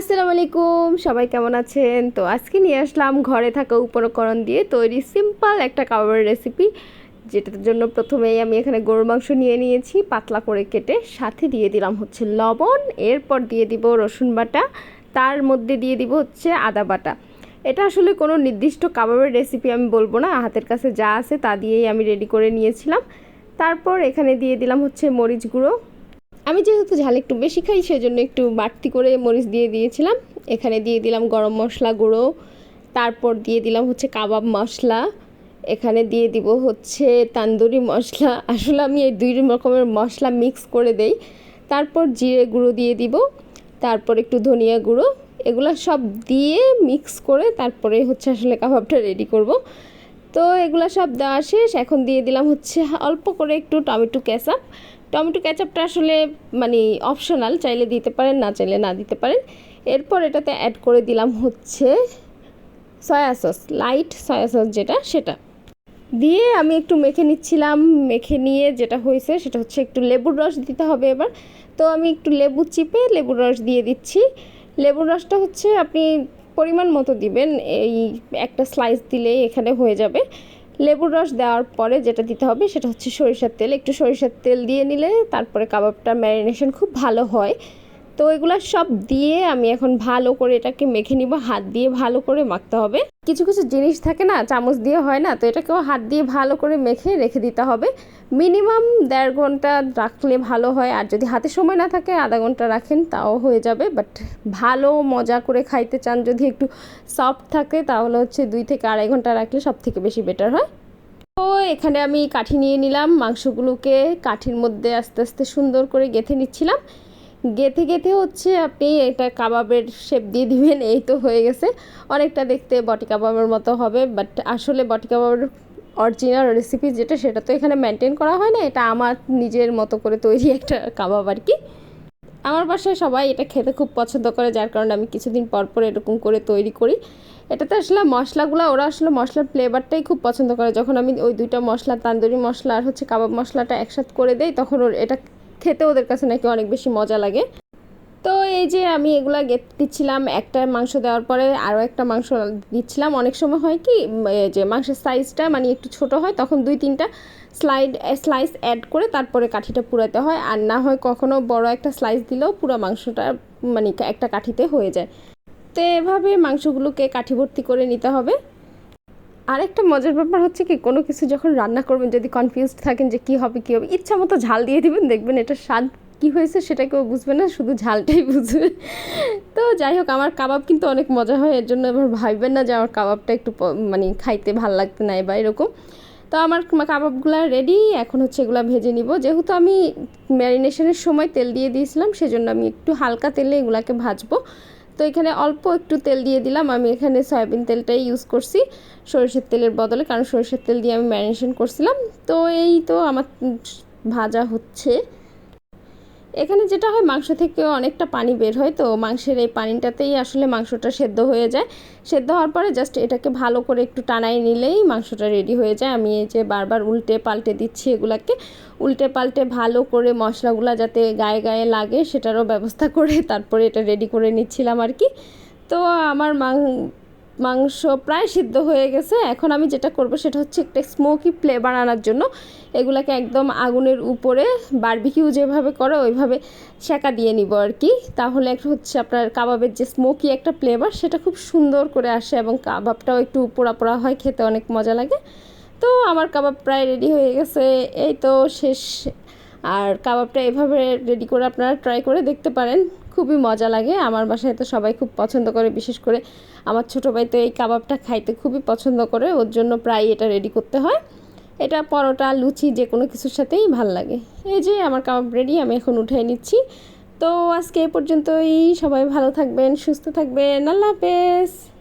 আসসালামু আলাইকুম সবাই কেমন আছেন? তো আজকে নিয়ে আসলাম ঘরে থাকা উপকরণ দিয়ে তৈরি সিম্পল একটা কাবাবের রেসিপি, যেটার জন্য প্রথমেই আমি এখানে গরুর মাংস নিয়ে নিয়েছি, পাতলা করে কেটে সাথে দিয়ে দিলাম হচ্ছে লবণ, এরপর দিয়ে দিব রসুন বাটা, তার মধ্যে দিয়ে দিব হচ্ছে আদা বাটা। এটা আসলে কোনো নির্দিষ্ট কাবাবের রেসিপি আমি বলব না, হাতের কাছে যা আছে তা দিয়েই আমি রেডি করে নিয়েছিলাম। তারপর এখানে দিয়ে দিলাম হচ্ছে মরিচ গুঁড়ো আমি যেহেতু ঝাল একটু বেশি খাই, সেজন্য একটু বাড়তি করে মরিচ দিয়ে দিয়েছিলাম। এখানে দিয়ে দিলাম গরম মশলা গুঁড়ো, তারপর দিয়ে দিলাম হচ্ছে কাবাব মশলা, এখানে দিয়ে দিব হচ্ছে তান্দুরি মশলা। আসলে আমি এই দুই রকমের মশলা মিক্স করে দেই। তারপর জিরে গুঁড়ো দিয়ে দিব, তারপর একটু ধনিয়া গুঁড়ো, এগুলো সব দিয়ে মিক্স করে তারপরে হচ্ছে আসলে কাবাবটা রেডি করব। তো এগুলো সব দেওয়া শেষ, এখন দিয়ে দিলাম হচ্ছে অল্প করে একটু টমেটো ক্যাচাপ টমেটো ক্যাচাপটা আসলে মানে অপশনাল চাইলে দিতে পারেন, না চাইলে না দিতে পারেন। এরপর এটাতে অ্যাড করে দিলাম হচ্ছে soya sauce light soya sauce যেটা, সেটা। দিয়ে আমি একটু মেখে নিচ্ছিলাম, মেখে নিয়ে যেটা হয়েছে সেটা হচ্ছে একটু লেবুর রস দিতে হবে এবার। তো আমি একটু লেবু চিপে লেবুর রস দিয়ে দিচ্ছি। লেবুর রসটা হচ্ছে আপনি পরিমাণ মতো দিবেন, এই একটা স্লাইস দিলেই এখানে হয়ে যাবে। লেবুর রস দেওয়ার পরে যেটা দিতে হবে সেটা হচ্ছে সরিষার তেল। একটু সরিষার তেল দিয়ে নিলে তারপরে কাবাবটা ম্যারিনেশন খুব ভালো হয়। তো এগুলো সব দিয়ে আমি এখন ভালো করে এটাকে মেখে নিব। হাত দিয়ে ভালো করে মাখতে হবে। কিছু কিছু জিনিস থাকে না, চামচ দিয়ে হয় না, তো এটাকেও হাত দিয়ে ভালো করে মেখে রেখে দিতে হবে। মিনিমাম দেড় ঘণ্টা রাখলে ভালো হয়, আর যদি হাতে সময় না থাকে আধা ঘণ্টা রাখেন তাও হয়ে যাবে বাট ভালো মজা করে খাইতে চান, যদি একটু সফট থাকে তাহলে হচ্ছে দুই থেকে আড়াই ঘণ্টা রাখলে সব থেকে বেশি বেটার হয়। তো এখানে আমি কাঠি নিয়ে নিলাম, মাংসগুলোকে কাঠির মধ্যে আস্তে আস্তে সুন্দর করে গেঁথে নিচ্ছিলাম। গেথে গেথে হচ্ছে আপনি এটা কাবাবের শেপ দিয়ে দিবেন, এই তো হয়ে গেছে। অনেকটা দেখতে বটি কাবাবের মতো হবে বাট আসলে বটি কাবাবের অরিজিনাল রেসিপি যেটা, সেটা তো এখানে মেনটেন করা হয় না, এটা আমার নিজের মতো করে তৈরি একটা কাবাব আর কি। আমার বাসায় সবাই এটা খেতে খুব পছন্দ করে, যার কারণে আমি কিছুদিন পর পর এরকম করে তৈরি করি। এটাতে আসলে মশলাগুলো, ওরা আসলে মশলার ফ্লেভারটাই খুব পছন্দ করে। যখন আমি ওই দুইটা মশলা, তান্দুরি মশলা আর হচ্ছে কাবাব মশলাটা একসাথে করে দেই, তখন ওর এটা খেতে ওদের কাছে নাকি অনেক বেশি মজা লাগে। তো এই যে আমি এগুলা গেট দিচ্ছিলাম, একটা মাংস দেওয়ার পরে আরও একটা মাংস দিচ্ছিলাম। অনেক সময় হয় কি যে মাংসের সাইজটা মানে একটু ছোট হয়, তখন দুই তিনটা স্লাইড স্লাইস অ্যাড করে তারপরে কাঠিটা পুরাতে হয়। আর না হয় কখনো বড় একটা স্লাইস দিলেও পুরো মাংসটা মানে একটা কাঠিতে হয়ে যায়। তো এভাবে মাংসগুলোকে কাঠি ভর্তি করে নিতে হবে। আরেকটা মজার ব্যাপার হচ্ছে কি, কোনো কিছু যখন রান্না করবেন, যদি কনফিউজড থাকেন যে কী হবে কী হবে, ইচ্ছা মতো ঝাল দিয়ে দিবেন, দেখবেন এটা স্বাদ কী হয়েছে সেটা কেউ বুঝবে না, শুধু ঝালটাই বুঝবে। তো যাই হোক, আমার কাবাব কিন্তু অনেক মজা হয়, এর জন্য এবার ভাববেন না যে আমার কাবাবটা একটু মানে খাইতে ভালো লাগতে নাই বা এরকম। তো আমার কাবাবগুলো রেডি এখন হচ্ছে এগুলো ভেজে নিব। যেহেতু আমি ম্যারিনেশনের সময় তেল দিয়ে দিয়েছিলাম, সেজন্য আমি একটু হালকা তেলে এগুলাকে ভাজবো। তো এখানে অল্প একটু তেল দিয়ে দিলাম। আমি এখানে সয়াবিন তেলটাই ইউজ করছি। সরষের তেলের বদলে, কারণ সরষের তেল দিয়ে আমি ম্যারিনেশন করছিলাম। তো এই তো আমার ভাজা হচ্ছে। এখানে যেটা হয়, মাংস থেকে অনেকটা পানি বের হয় তো, মাংসের এই পানিটাতেই আসলে মাংসটা সেদ্ধ হয়ে যায়। সেদ্ধ হওয়ার পরে জাস্ট এটাকে ভালো করে একটু টানাই নিলেই মাংসটা রেডি হয়ে যায়। আমি এই যে বারবার উল্টে পাল্টে দিচ্ছি এগুলাকে, উল্টে পাল্টে ভালো করে মশলাগুলো যাতে গায়ে গায়ে লাগে সেটারও ব্যবস্থা করে তারপরে এটা রেডি করে নিচ্ছিলাম আর কি। তো আমার মাং মাংস প্রায় সিদ্ধ হয়ে গেছে। এখন আমি যেটা করব সেটা হচ্ছে একটা স্মোকি ফ্লেভার আনার জন্য। এগুলাকে একদম আগুনের উপরে বারবিকিউ যেভাবে করে ওইভাবে সেকা দিয়ে নিব আর কি। তাহলে একটা হচ্ছে আপনার কাবাবের যে স্মোকি একটা ফ্লেভার সেটা খুব সুন্দর করে আসে এবং কাবাবটাও একটু পোড়া পোড়া হয়, খেতে অনেক মজা লাগে। তো আমার কাবাব প্রায় রেডি হয়ে গেছে। এই তো শেষ আর কাবাবটা এভাবে রেডি করে আপনারা ট্রাই করে দেখতে পারেন। খুবই মজা লাগে। আমার বাসায় তো সবাই খুব পছন্দ করে, বিশেষ করে আমার ছোটো ভাই তো এই কাবাবটা খাইতে খুবই পছন্দ করে, ওর জন্য প্রায় এটা রেডি করতে হয়। এটা পরোটা, লুচি, যে কোনো কিছুর সাথেই ভালো লাগে। এই যে আমার কাবাব রেডি আমি এখন উঠাই নিচ্ছি। তো আজকে এ পর্যন্তই। সবাই ভালো থাকবেন, সুস্থ থাকবেন। আল্লাহ হাফেজ।